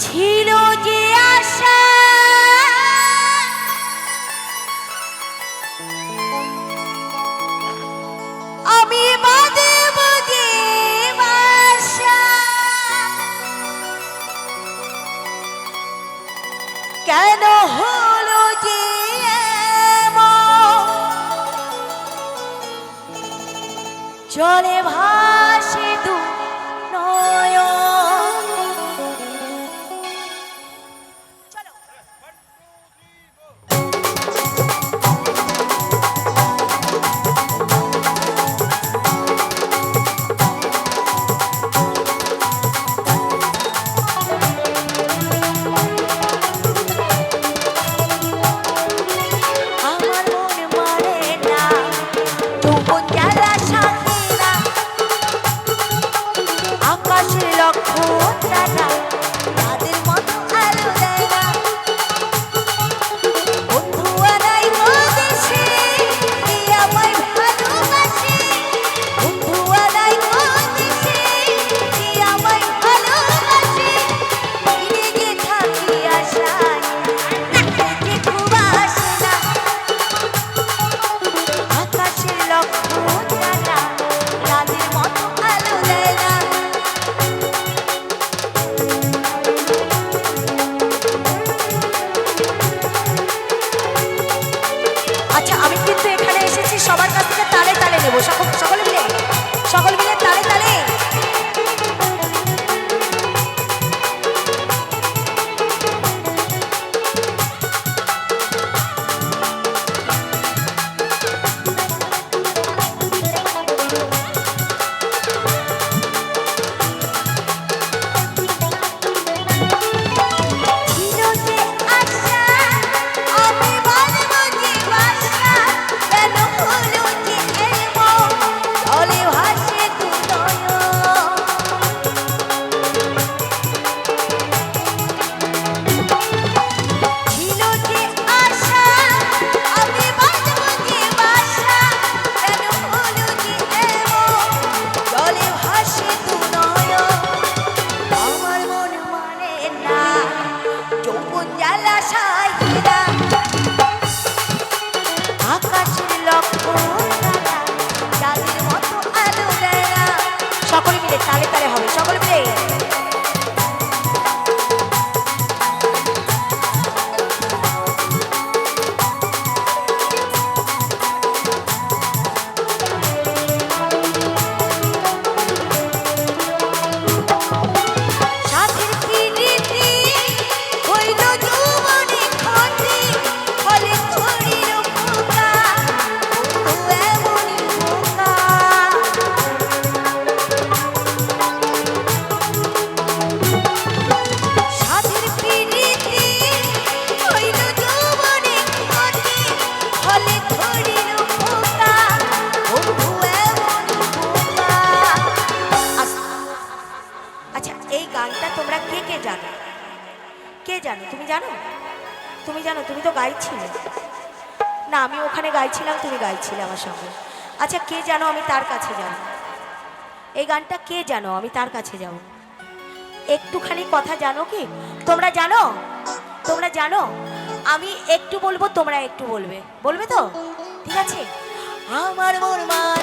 ছিল যে আশা আমি বাদে বাদে বাসা কেন হলো যে এমন? জলে 如果 কে জানো? তুমি জানো? তুমি জানো, তুমি তো গাইছিলে না, আমি ওখানে গাইছিলাম তুমি গাইছিলে আমার সঙ্গে। আচ্ছা কে জানো আমি তার কাছে যাব? এই গানটা কে জানো? আমি তার কাছে যাব। একটুখানি কথা জানো কি? তোমরা জানো? তোমরা জানো? আমি একটু বলব, তোমরা একটু বলবে। বলবে তো? ঠিক আছে? আমার মন মানে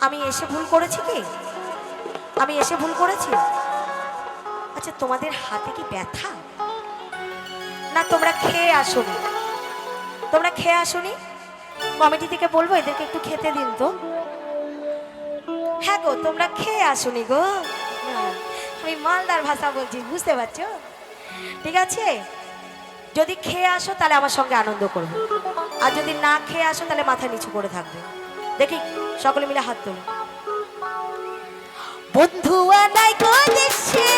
আমি এসে ভুল করেছি কি? আমি এসে ভুল করেছি? আচ্ছা তোমাদের হাতে কি ব্যথা? না, তোমরা খেয়ে আসোনি। তোমরা খেয়ে আসোনি? কমিটি থেকে বলব এদেরকে একটু খেতে দিন তো। হ্যাঁ গো তোমরা খেয়ে আসোনি গো। হ্যাঁ, আমি মালদার ভাষা বলছি বুঝতে পারছ? ঠিক আছে? যদি খেয়ে আসো তাহলে আমার সঙ্গে আনন্দ করবে আর যদি না খেয়ে আসো তাহলে মাথা নিচু করে থাকবে। দেখি সকলে মিলে হাত তুলো। বন্ধু আনাই গো দেশে।